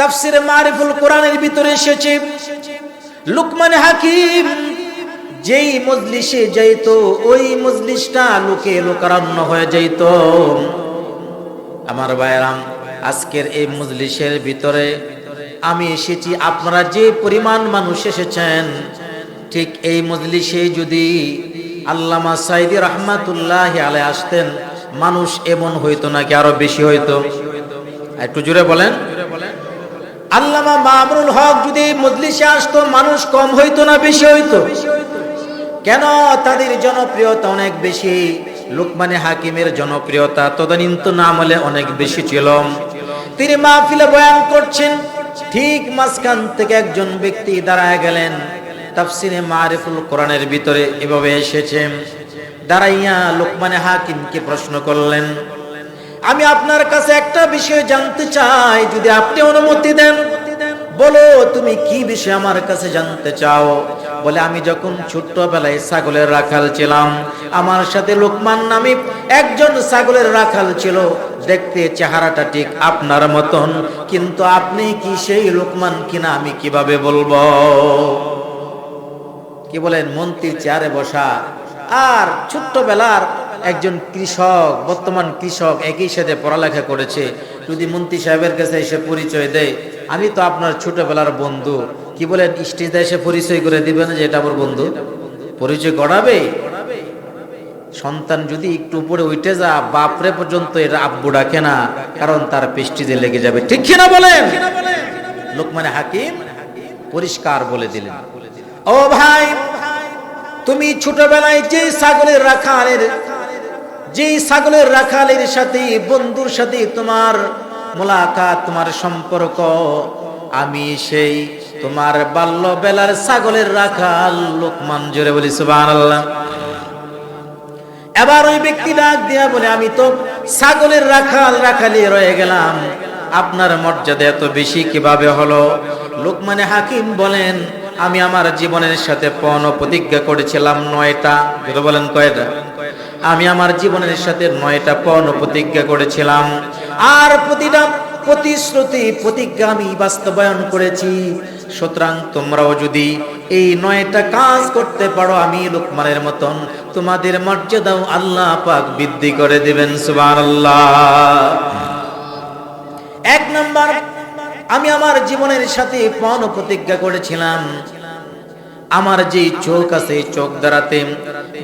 তাফসিরে মারিফুল কোরআনের ভিতরে এসেছে, লুকমান হাকিম, যেই মজলিসে যাইত, ওই মজলিসটা লোকে লোকারণ্য হয়ে যাইত। আমার ভাইরাম আজকের এই মজলিসের ভিতরে আমি এসেছি, আপনারা যে পরিমাণ মানুষ এসেছেন, ঠিক এই মজলিসে যদি আল্লামা সাইদি রহমাতুল্লাহ আলে আসতেন, মানুষ এমন হইতো নাকি আরও বেশি হইতো? একটু জুড়ে বলেন। আল্লামা মামরুল হক যদি মজলিসে আসতো, মানুষ কম হইতো না, বেশি হইতো? কেন? তাদের জনপ্রিয়তা অনেক বেশি। লোকমানে হাকিমের জনপ্রিয়তা তদানীন্ত আমলে অনেক বেশি ছিল। তিনি মাহফিলে বয়ান করছেন। ঠিক মাঝখান থেকে একজন ব্যক্তি দাঁড়ায় গেলেন। তাফসিরে মারিফুল কোরআনের ভিতরে এভাবে এসেছেন দাঁড়াইয়া লোকমানে হাকিমকে প্রশ্ন করলেন আমি আপনার কাছে একটা বিষয় জানতে চাই, যদি আপনি অনুমতি দেন। বলো, তুমি কি বিষয় আমার কাছে জানতে চাও? বলে, আমি যখন ছোট্টবেলায় ছাগলের রাখাল ছিলাম, আমার সাথে লোকমান নামে একজন ছাগলের রাখাল ছিল। দেখতে চেহারাটা ঠিক আপনার মতন, কিন্তু আপনি কি সেই লোকমান কিনা আমি কীভাবে বলব? কি বলেন, মন্ত্রীর চেয়ারে বসা। আর ছোট্টবেলার একজন কৃষক, বর্তমান কৃষক একই সাথে পড়ালেখা করেছে। যদি মন্ত্রী সাহেবের কাছে এসে পরিচয় দেয়, আমি তো আপনার ছোটবেলার বন্ধু। কি বলেন, স্টেজে এসে পরিচয় করে দিবেন যে এটা আমার বন্ধু? পরিচয় করাবে সন্তান যদি একটু উপরে উঠে যা বাপরে পর্যন্ত এর আব্বু ডাকে না, কারণ তার পেস্টিজে লেগে যাবে। ঠিক কিনা বলেন? লোকমানে হাকিম পরিষ্কার বলে দিলেন। ও ভাই, তুমি ছোটবেলায় যে ছাগলের রাখা রাখালের যে ছাগলের রাখালের সাথে, বন্ধুর সাথে তোমার মোলাকাত, তোমার সম্পর্ক, আমি সেই তোমার বাল্য বেলার ছাগলের রাখাল লোকমান জোরে বলি, সুবহানাল্লাহ। এবার ওই ব্যক্তি ডাক দিয়া বলে, আমি তো ছাগলের রাখাল, রাখালি রয়ে গেলাম। আপনার মর্যাদা এত বেশি কীভাবে হলো? লোকমানে হাকিম বলেন, আমি আমার জীবনের সাথে পণ প্রতিজ্ঞা করেছিলাম নয়টা। বলেন কয়টা? আমি আমার জীবনের সাথে নয়টা পণ প্রতিজ্ঞা করেছিলাম। আর প্রতিটা প্রতিশ্রুতি, প্রতিজ্ঞা আমি বাস্তবায়ন করেছি। সুতরাং তোমরাও যদি এই নয়টা কাজ করতে পারো, আমি লোকমানের মতন তোমাদের মর্যাদাও আল্লাহ পাক বৃদ্ধি করে দিবেন, সুবহানাল্লাহ। এক নাম্বার, আমি আমার জীবনের সাথে পণ প্রতিজ্ঞা করেছিলাম। আমার যে চোখ আছে এই চোখ দ্বারাতে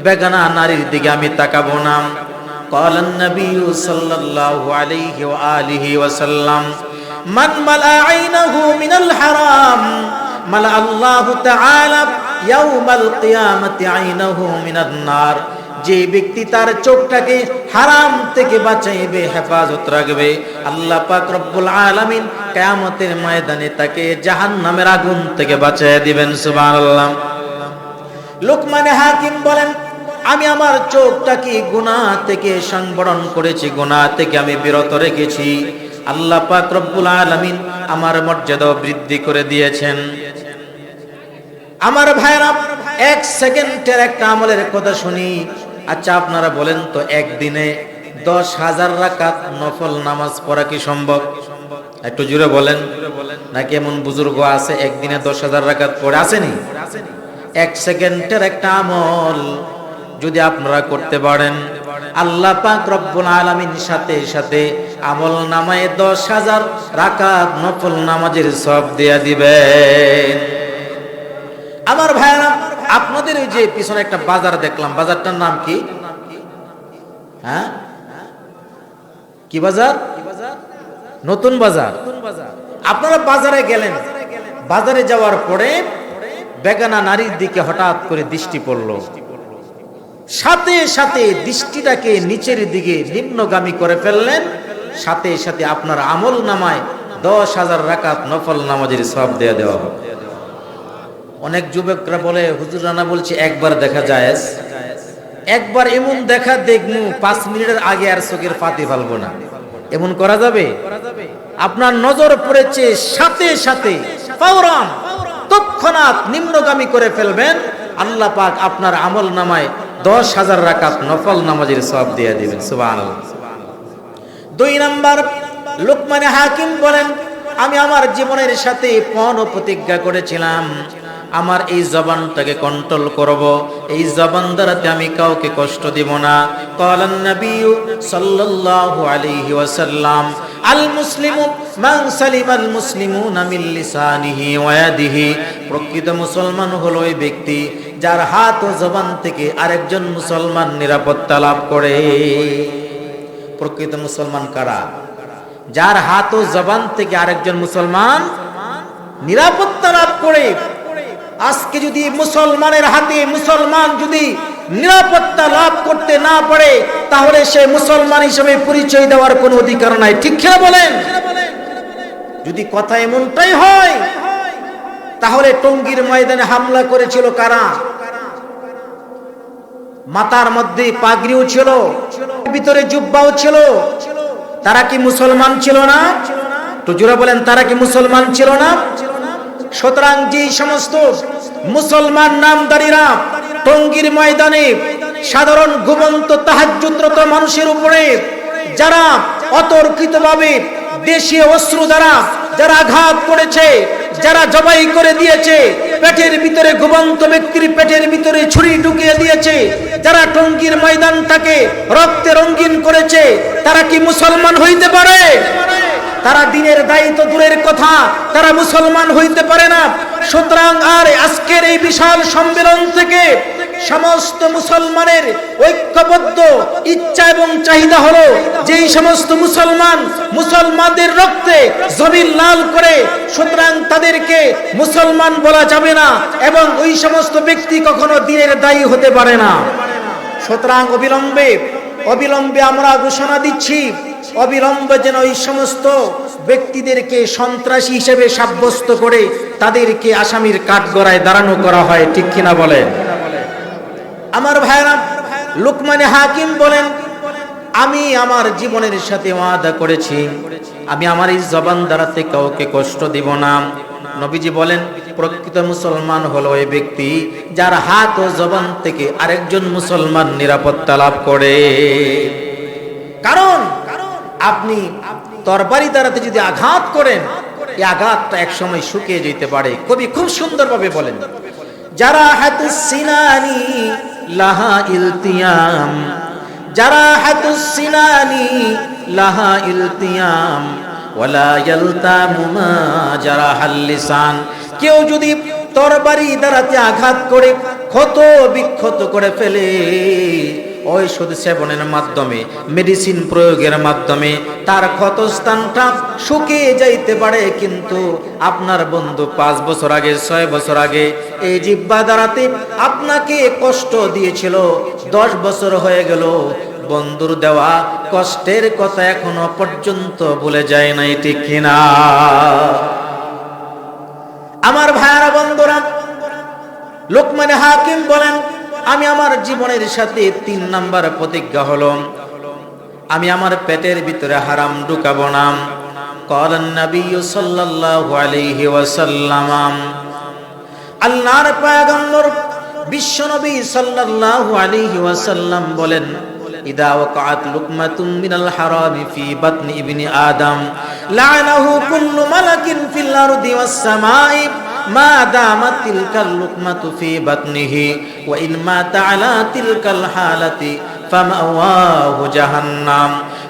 বেগানা নারীর দিকে আমি তাকাবো না قال النبي صلى الله عليه وآله وسلم من ملأ عينه من الحرام ملأ الله تعالى يوم القيامة عينه من النار যে ব্যক্তি তার চোখটাকে হারাম থেকে বাঁচাইবে, হেফাজত রাখবে, আল্লাহ পাক রব্বুল আলামিন কিয়ামতের ময়দানে তাকে জাহান্নামের আগুন থেকে বাঁচাইয়া দিবেন, সুবহানাল্লাহ। লোকমানে হাকিম বলেন, আমি আমার চোখটাকে গুনাহ থেকে সংবরণ করেছি, গুনাহ থেকে আমি বিরত রেখেছি। আল্লাহ পাক রব্বুল আলামিন আমার মর্যাদা বৃদ্ধি করে দিয়েছেন। আমার ভাইরা, এক সেকেন্ডের একটা আমলের কথা শুনি। আচ্ছা আপনারা বলেন তো, একদিনে দশ হাজার রাকাত নফল নামাজ পড়া কি সম্ভব? একটু জুড়ে বলেন। নাকি এমন বুজুর্গ আছে, একদিনে দশ হাজার রাকাত পড়ে আসেনি? এক সেকেন্ডের একটা আমল যদি আপনারা করতে পারেন। আল্লাহ পাক রব্বুল আলামিন সাথে সাথে আমল নামায় দশ হাজার রাকাত নফল নামাজের সব দেয়া দিবেন। আমার ভাইরা যে পিছনে একটা বাজার দেখলাম, বাজারটার নাম কি? হ্যাঁ? কি বাজার? নতুন বাজার। আপনারা বাজারে গেলেন। বাজারে যাওয়ার পরে বেগানা নারীর দিকে হঠাৎ করে দৃষ্টি পড়ল। সাথে সাথে দৃষ্টিটাকে নিচের দিকে নিম্নগামী করে ফেললেন। সাথে সাথে আপনার আমল নামায় দশ হাজার রাকাত নফল নামাজের সব দেয়া দেওয়া হবে। অনেক যুবকরা বলে, হুজুর রানা বলছে একবার দেখা যায় একবার এমন দেখা দেখমু, পাঁচ মিনিটের আগে আর চোখের পাতি ফালবো না। এমন করা যাবে? আপনার নজর পড়েছে সাথে সাথে তৎক্ষণাৎ নিম্নগামী করে ফেলবেন। আল্লাহ পাক আপনার আমল নামায় দশ হাজার রাকাত নফল নামাজের সব দিয়ে দিবেন। সুবহানাল্লাহ। দুই নাম্বার, লোকমানে হাকিম বলেন, আমি আমার জীবনের সাথে পণ প্রতিজ্ঞা করেছিলাম। আমার এই জবানটাকে কন্ট্রোল করব। এই জবান দ্বারাতে আমি কাউকে কষ্ট দিব না। কলান নবী সাল্লাল্লাহু আলাইহি ওয়াসাল্লাম, আল মুসলিমু মান সালিমাল মুসলিমুনা মিন লিসানিহি ওয়া ইয়াদিহি। প্রকৃত মুসলমান হলো ওই ব্যক্তি যার হাত ও জবান থেকে আরেকজন মুসলমান নিরাপত্তা লাভ করে। প্রকৃত মুসলমান কারা? যার হাত ও জবান থেকে আরেকজন মুসলমান নিরাপত্তা লাভ করে। আজকে যদি মুসলমানের হাতে মুসলমান যদি নিরাপত্তা লাভ করতে না পারে, তাহলে সে মুসলমান হিসেবে পরিচয় দেওয়ার কোনো অধিকার নাই। ঠিক খেলা বলেন? যদি কথা এমনটাই হয়, তাহলে টঙ্গীর ময়দানে হামলা করেছিল কারা? মাথার মধ্যে পাগড়িও ছিল, ভিতরে জুব্বাও ছিল। তারা কি মুসলমান ছিল না? তো জোরা বলেন, তারা কি মুসলমান ছিল না? সুতরাং যে সমস্ত মুসলমান নামদারীরা টঙ্গীর ময়দানে সাধারণ ঘুমন্ত তাহাজ্জুদ্রত মানুষের উপরে, যারা অতর্কিতভাবে দেশীয় অস্ত্র দ্বারা, যারা আঘাত করেছে, যারা জবাই করে দিয়েছে, পেটের ভিতরে ঘুমন্ত ব্যক্তির পেটের ভিতরে ছুরি ঢুকিয়ে দিয়েছে, যারা টঙ্গীর ময়দানটাকে রক্তে রঙ্গিন করেছে, তারা কি মুসলমান হইতে পারে? তারা দিনের দায়িত্ব দূরের কথা, তারা মুসলমান হইতে পারে না। সুতরাং আর আজকের এই বিশাল সম্মেলন থেকে সমস্ত মুসলমানের ঐক্যবদ্ধ ইচ্ছা এবং চাহিদা হলো যেই সমস্ত মুসলমান মুসলমানদের রক্তে জমিন লাল করে, সুতরাং তাদেরকে মুসলমান বলা যাবে না এবং ওই সমস্ত ব্যক্তি কখনো দিনের দায়ী হতে পারে না। সুতরাং অবিলম্বে অবিলম্বে আমরা ঘোষণা দিচ্ছি অবিলম্বে যেন ওই সমস্ত ব্যক্তিদেরকে সন্ত্রাসী হিসেবে সাব্যস্ত করে তাদেরকে আসামির কাঠগড়ায় দাঁড়ানো করা হয়, ঠিক কিনা বলেন? আমার ভাইরা লুকমানে হাকিম বলেন, আমি আমার জীবনের সাথে ওয়াদা করেছি, আমি আমার এই জবান দ্বারাতে কাউকে কষ্ট দিব না। নবীজি বলেন, প্রকৃত মুসলমান হলো ওই ব্যক্তি যার হাত ও জবান থেকে আরেকজন মুসলমান নিরাপত্তা লাভ করে। কারণ আপনি তরবারি দ্বারাতে যদি আঘাত করেন, এই আঘাতটা একসময় শুকিয়ে যেতে পারে। কবি খুব সুন্দরভাবে বলেন, যারা হাতুস সিনানি লাহা ইলতিয়াম, যারা হাতুস সিনানি লাহা ইলতিয়াম, ওয়ালা ইয়ালতামু যারা হাল্লিসান। কেউ যদি তরবারি দ্বারাতে আঘাত করে, ক্ষত বিক্ষত করে ফেলে ঔষধ সেবনের মাধ্যমে মেডিসিন প্রয়োগের মাধ্যমে তার ক্ষতস্থানটা শুকিয়ে যাইতে পারে, কিন্তু আপনার বন্ধু পাঁচ বছর আগে, ছয় বছর আগে এই জিব্বা দ্বারাতে আপনাকে কষ্ট দিয়েছিল, দশ বছর হয়ে গেল, বন্ধুর দেওয়া কষ্টের কথা এখনও পর্যন্ত ভুলে যায় নাই, ঠিক কিনা? আমার ভাইয়ারা বন্ধুরা, লোকমানে হাকিম বলেন আমি আমার জীবনের সাথে তিন নাম্বার প্রতিজ্ঞা হলো, আমি আমার পেটের ভিতরে হারাম ঢুকাবো না। কলেন নবী সাল্লাল্লাহু আলাইহি ওয়াসাল্লাম, আল্লাহর পয়গম্বর বিশ্বনবী সাল্লাল্লাহু আলাইহি ওয়াসাল্লাম বলেন, ইদা ওয়াকাত লুকমাতুম মিনাল হারামি ফি বাতনি ইবনি আদম, লা'নাহু কুল্লু মালাকিন ফিল আরদি ওয়াস সামাই। মা দামা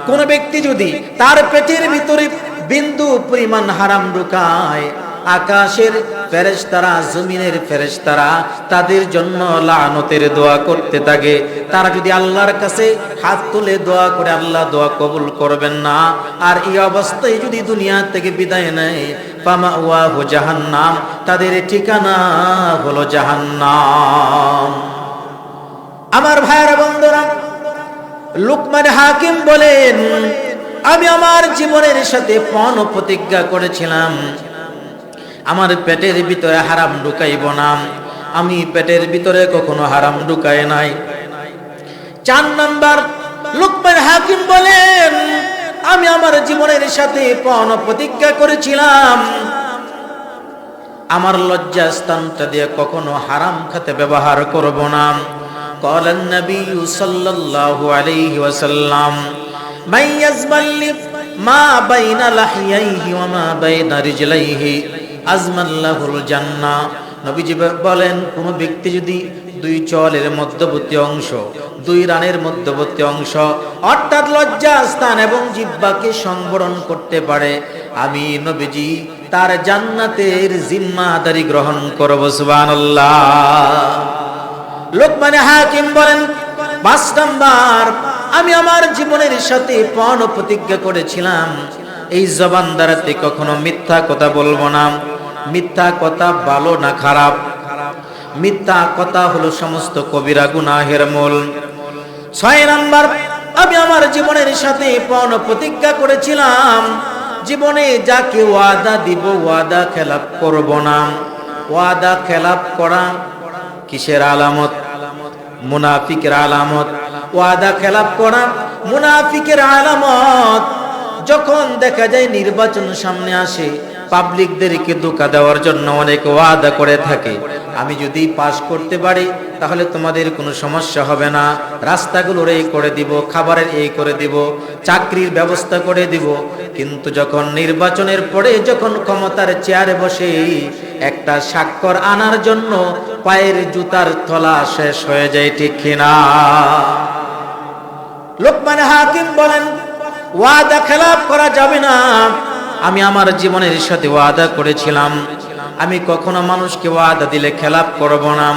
কোন ব্যক্তি যদি তার পেটের ভিতরে বিন্দু পরিমাণ হারাম ঢুকায় আকাশের ফেরেশতারা, জমিনের ফেরেশতারা তাদের জন্য লানতের দোয়া করতে থাকে। তারা যদি আল্লাহর কাছে হাত তুলে দোয়া করে, আল্লাহ দোয়া কবুল করবেন না। আর এই অবস্থায় যদি দুনিয়া থেকে বিদায় নেয় পামা ওয়াহু জাহান্নাম, তাদের ঠিকানা হলো জাহান্নাম। আমার ভাইয়ের, বন্ধুরা, লুকমান হাকিম বলেন, আমি আমার জীবনের সাথে পণ প্রতিজ্ঞা করেছিলাম। আমার পেটের ভিতরে হারাম ঢুকাইব না আমি পেটের ভিতরে কখনো হারাম ঢুকাই নাই চার নাম্বার লুকমান হাকিম বলেন আমি আমার জীবনের সাথে পণ প্রতিজ্ঞা করেছিলাম আমার লজ্জা স্থানটা দিয়ে কখনো হারাম খাতে ব্যবহার করব না قال النبي صلى الله عليه وسلم من يزمل মা বাইনা লাহিয়াইহি ওয়া মা বাইনা রিজলাইহি আজমাল্লাহুল জান্না। নবীজি বলেন, কোন ব্যক্তি যদি দুই চলের মধ্যবর্তী অংশ, দুই রানের মধ্যবর্তী অংশ, অর্থাৎ লজ্জা স্থান এবং জিব্বাকে সংবরণ করতে পারে, আমি নবীজি তার জান্নাতের জিম্মাদারি গ্রহণ করব, সুবহানাল্লাহ। লোকমানে হাকিম বলেন, পাঁচ নাম্বার, আমি আমার জীবনের সাথে পণ প্রতিজ্ঞা করেছিলাম এই জবান দ্বারাতে কখনো মিথ্যা কথা বলব না। মিথ্যা কথা ভালো না খারাপ। মিথ্যা কথা হলো সমস্ত কবিরা গুনাহের মূল। ছয় নাম্বার, আমি আমার জীবনের সাথে পণ প্রতিজ্ঞা করেছিলাম, জীবনে যাকে ওয়াদা দিব ওয়াদা খেলাপ করব না। ওয়াদা খেলাপ করা কিসের আলামত? মুনাফিকের আলামত। ওয়াদা খেলাপ করা মুনাফিকের আলামত। যখন দেখা যায় নির্বাচন সামনে আসে, পাবলিকদেরকে ধোকা দেওয়ার জন্য অনেক ওয়াদা করে থাকে। আমি যদি পাশ করতে পারি, তাহলে তোমাদের কোনো সমস্যা হবে না। রাস্তাগুলোর এই করে দিব, খাবারের এই করে দিব, চাকরির ব্যবস্থা করে দিব। কিন্তু যখন নির্বাচনের পরে যখন ক্ষমতার চেয়ারে বসে, একটা স্বাক্ষর আনার জন্য পায়ের জুতার তলা শেষ হয়ে যায়, ঠিক কিনা? লোকমান হাকিম বলেন ওয়াদা খেলাপ করা যাবে না। আমি আমার জীবনের সাথে ওয়াদা করেছিলাম। আমি কখনো মানুষকে ওয়াদা দিলে খেলাপ করব না।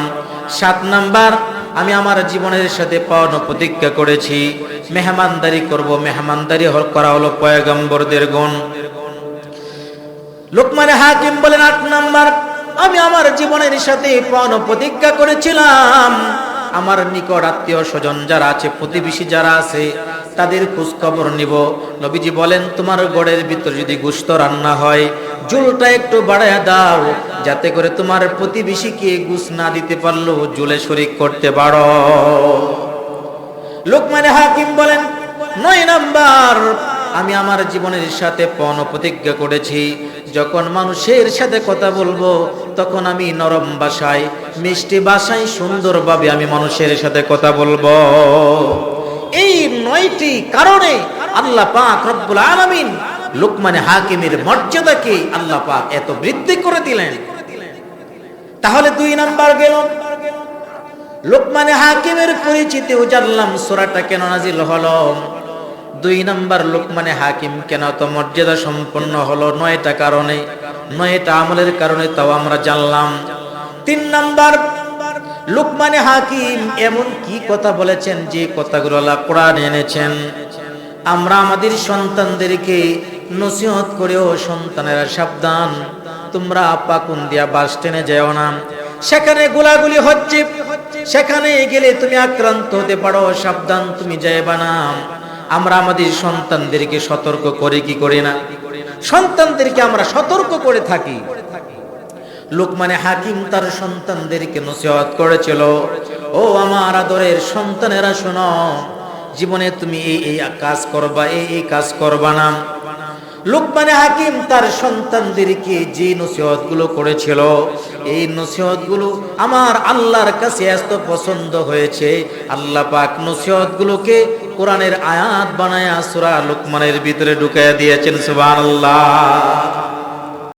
সাত নাম্বার, আমি আমার জীবনের সাথে পাওয়ানো প্রতিজ্ঞা করেছি। মেহমানদারি করব, মেহমানদারি করা হলো পয়গম্বরদের গুণ। লোকমানে হাকিম বলেন, আট নাম্বার, আমি আমার জীবনের সাথে পাওয়ানো প্রতিজ্ঞা করেছিলাম। আমার নিকট আত্মীয় স্বজন যারা আছে, প্রতিবেশী যারা আছে, তাদের খোঁজ খবর নিব। নবীজি বলেন, তোমার গড়ের ভিতর যদি গুস্ত রান্না হয়, জুলটা একটু বাড়ায় দাও, যাতে করে তোমার প্রতিবেশীকে গুস না দিতে পারল জুলে শরিক করতে পারো। লোকমানে হাকিম বলেন, নয় নাম্বার আমি আমার জীবনের সাথে পণ প্রতিজ্ঞা করেছি। যখন মানুষের সাথে কথা বলব, তখন আমি নরম ভাষায় মিষ্টি ভাষায় সুন্দরভাবে আমি মানুষের সাথে কথা বলব। এই নয়টি কারণে আল্লাহ পাক রব্বুল আলামিন লোকমানে হাকিমের মর্যাদাকে আল্লাহ পাক এত বৃদ্ধি করে দিলেন। তাহলে দুই নাম্বার গেল। লোকমানে হাকিমের পরিচিতি জানলাম, সোরাটা কেন নাজিল হলো? দুই নাম্বার লোকমানে হাকিম। কেন? তো মর্যাদা সম্পন্ন হলো নয়টা কারণে। নয়টা আমলের কারণে তাও আমরা জানলাম। তিন নাম্বার লোকমানে হাকিম। এমন কি কথা বলেছেন যে কথাগুলো আল্লাহ কোরআন এনেছেন? আমরা আমাদের সন্তানদেরকে নসিহত করেও সন্তানেরা সাবধান। তোমরা পাকুন দিয়া বাস টেনে যেও না। সেখানে গোলাগুলি হচ্ছে। সেখানে গেলে তুমি আক্রান্ত হতে পারো। সাবধান তুমি যাইবা না। আমরা আমাদের সন্তানদেরকে সতর্ক করে কি করি না? সন্তানদেরকে আমরা সতর্ক করে থাকি। লোকমানে হাকিম তার সন্তানদেরকে নসিহত করেছিল, ও আমার আদরের সন্তানেরা শোনো, জীবনে তুমি এই এই কাজ করবা, এই এই কাজ করবা না। লোকমানে হাকিম তার সন্তানদেরকে যে নসিহতগুলো করেছিল, এই নসিহতগুলো আমার আল্লাহর কাছে এত পছন্দ হয়েছে, আল্লাহ পাক নসিহত গুলোকে কোরআনের আয়াত বানায়া সুরা লোকমানের ভিতরে ঢুকাইয়া দিয়েছেন সুবহানাল্লাহ।